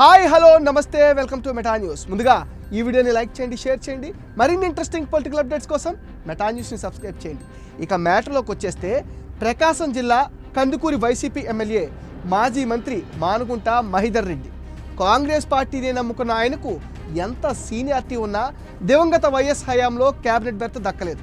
Hi hello namaste welcome to Meta news. ముందుగా ఈ వీడియోని లైక్ చేయండి షేర్ చేయండి. మరిన్ని ఇంట్రెస్టింగ్ పొలిటికల్ అప్డేట్స్ కోసం మెటా న్యూస్ని సబ్స్క్రైబ్ చేయండి. ఇక మ్యాటర్లోకి వచ్చేస్తే ప్రకాశం జిల్లా కందుకూరి వైసీపీ ఎమ్మెల్యే మాజీ మంత్రి మానుగుంట మహిదర్ రెడ్డి. కాంగ్రెస్ పార్టీని నమ్ముకున్న ఆయనకు ఎంత సీనియారిటీ ఉన్నా దివంగత వైఎస్ హయాంలో క్యాబినెట్ బెర్త్ దక్కలేదు.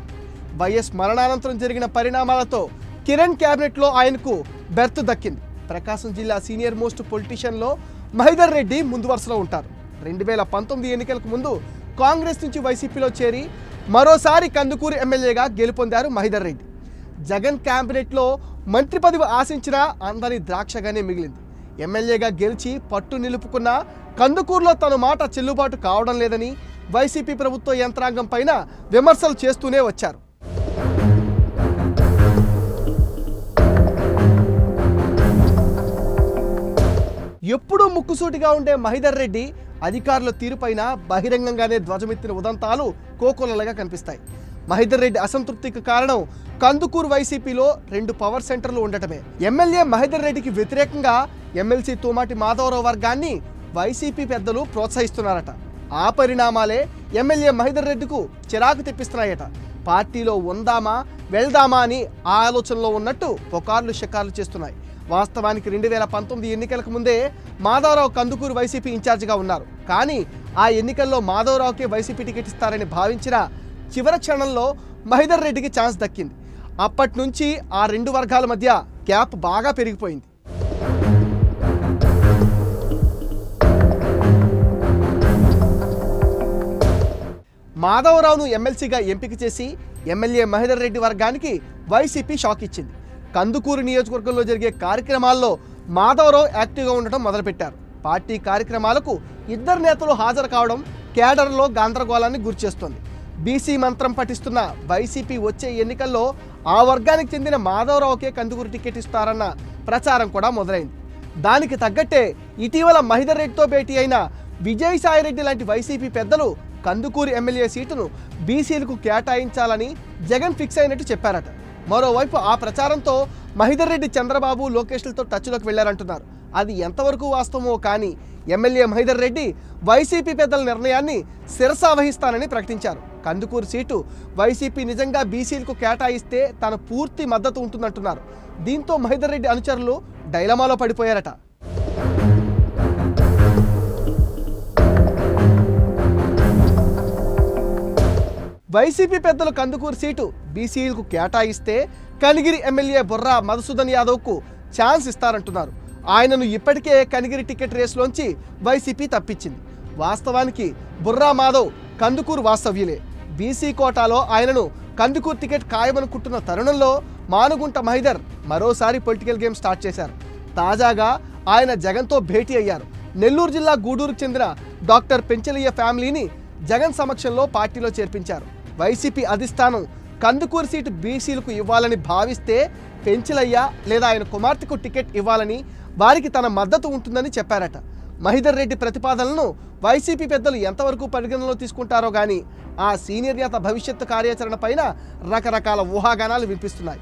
వైఎస్ మరణానంతరం జరిగిన పరిణామాలతో కిరణ్ క్యాబినెట్లో ఆయనకు బెర్త్ దక్కింది. ప్రకాశం జిల్లా సీనియర్ మోస్ట్ పొలిటీషియన్లో మహిదర్ రెడ్డి ముందు వరుసలో ఉంటారు. రెండు వేల పంతొమ్మిది ఎన్నికలకు ముందు కాంగ్రెస్ నుంచి వైసీపీలో చేరి మరోసారి కందుకూరు ఎమ్మెల్యేగా గెలుపొందారు మహిదర్ రెడ్డి. జగన్ క్యాబినెట్లో మంత్రి పదవి ఆశించినా అందరి ద్రాక్షగానే మిగిలింది. ఎమ్మెల్యేగా గెలిచి పట్టు నిలుపుకున్న కందుకూరులో తన మాట చెల్లుబాటు కావడం లేదని వైసీపీ ప్రభుత్వ యంత్రాంగం పైన విమర్శలు చేస్తూనే వచ్చారు. ఎప్పుడూ ముక్కుసూటిగా ఉండే మహిదర్ రెడ్డి అధికారుల తీరుపైన బహిరంగంగానే ధ్వజమెత్తిన ఉదంతాలు కోకొల్లలుగా కనిపిస్తాయి. మహిదర్ రెడ్డి అసంతృప్తికి కారణం కందుకూరు వైసీపీలో రెండు పవర్ సెంటర్లు ఉండటమే. ఎమ్మెల్యే మహిదర్ రెడ్డికి వ్యతిరేకంగా ఎమ్మెల్సీ తోమాటి మాధవరావు వర్గాన్ని వైసీపీ పెద్దలు ప్రోత్సహిస్తున్నారట. ఆ పరిణామాలే ఎమ్మెల్యే మహిదర్ రెడ్డికు చిరాకు తెప్పిస్తున్నాయట. పార్టీలో ఉందామా? వెళ్దామా అని ఆ ఆలోచనలో ఉన్నట్టు పొకార్లు షికార్లు చేస్తున్నాయి. వాస్తవానికి రెండు వేల పంతొమ్మిది ఎన్నికలకు ముందే మాధవరావు కందుకూరు వైసీపీ ఇన్ఛార్జిగా ఉన్నారు. కానీ ఆ ఎన్నికల్లో మాధవరావుకే వైసీపీ టికెట్ ఇస్తారని భావించిన చివరి క్షణంలో మహిదర్ రెడ్డికి ఛాన్స్ దక్కింది. అప్పటి నుంచి ఆ రెండు వర్గాల మధ్య గ్యాప్ బాగా పెరిగిపోయింది. మాధవరావును ఎమ్మెల్సీగా ఎంపిక చేసి ఎమ్మెల్యే మహేందర్ రెడ్డి వర్గానికి వైసీపీ షాక్ ఇచ్చింది. కందుకూరు నియోజకవర్గంలో జరిగే కార్యక్రమాల్లో మాధవరావు యాక్టివ్గా ఉండటం మొదలుపెట్టారు. పార్టీ కార్యక్రమాలకు ఇద్దరు నేతలు హాజరు కావడం కేడర్లో గందరగోళాన్ని గురిచేస్తోంది బీసీ మంత్రం పఠిస్తున్న వైసీపీ వచ్చే ఎన్నికల్లో ఆ వర్గానికి చెందిన మాధవరావుకే కందుకూరు టికెట్ ఇస్తారన్న ప్రచారం కూడా మొదలైంది. దానికి తగ్గట్టే ఇటీవల మహిదర్ రెడ్డితో భేటీ అయిన విజయసాయిరెడ్డి లాంటి వైసీపీ పెద్దలు కందుకూరు ఎమ్మెల్యే సీటును బీసీలకు కేటాయించాలని జగన్ ఫిక్స్ అయినట్టు చెప్పారట. మరోవైపు ఆ ప్రచారంతో మహిదర్ రెడ్డి చంద్రబాబు లోకేష్లతో టచ్లోకి వెళ్ళారంటున్నారు. అది ఎంతవరకు వాస్తవమో కానీ ఎమ్మెల్యే మహిదర్ రెడ్డి వైసీపీ పెద్దల నిర్ణయాన్ని శిరసా వహిస్తానని ప్రకటించారు. కందుకూరు సీటు వైసీపీ నిజంగా బీసీలకు కేటాయిస్తే తన పూర్తి మద్దతు ఉంటుందంటున్నారు. దీంతో మహిదర్ రెడ్డి అనుచరులు డైలమాలో పడిపోయారట. వైసీపీ పెద్దలు కందుకూరు సీటు బీసీలకు కేటాయిస్తే కనిగిరి ఎమ్మెల్యే బుర్రా మధుసూదన్ యాదవ్కు ఛాన్స్ ఇస్తారంటున్నారు. ఆయనను ఇప్పటికే కనిగిరి టికెట్ రేసులోంచి వైసీపీ తప్పించింది. వాస్తవానికి బుర్రా మాధవ్ కందుకూరు వాస్తవ్యులే. బీసీ కోటాలో ఆయనను కందుకూరు టికెట్ ఖాయమనుకుంటున్న తరుణంలో మానుగుంట మహిదర్ మరోసారి పొలిటికల్ గేమ్ స్టార్ట్ చేశారు. తాజాగా ఆయన జగన్తో భేటీ అయ్యారు. నెల్లూరు జిల్లా గూడూరుకు చెందిన డాక్టర్ పెంచలయ్య ఫ్యామిలీని జగన్ సమక్షంలో పార్టీలో చేర్పించారు. వైసీపీ అధిష్టానం కందుకూరు సీటు బీసీలకు ఇవ్వాలని భావిస్తే పెంచలయ్య లేదా ఆయన కుమార్తెకు టికెట్ ఇవ్వాలని వారికి తన మద్దతు ఉంటుందని చెప్పారట. మహిదర్ రెడ్డి ప్రతిపాదనలను వైసీపీ పెద్దలు ఎంతవరకు పరిగణనలో తీసుకుంటారో కానీ ఆ సీనియర్ నేత భవిష్యత్తు కార్యాచరణ పైన రకరకాల ఊహాగానాలు వినిపిస్తున్నాయి.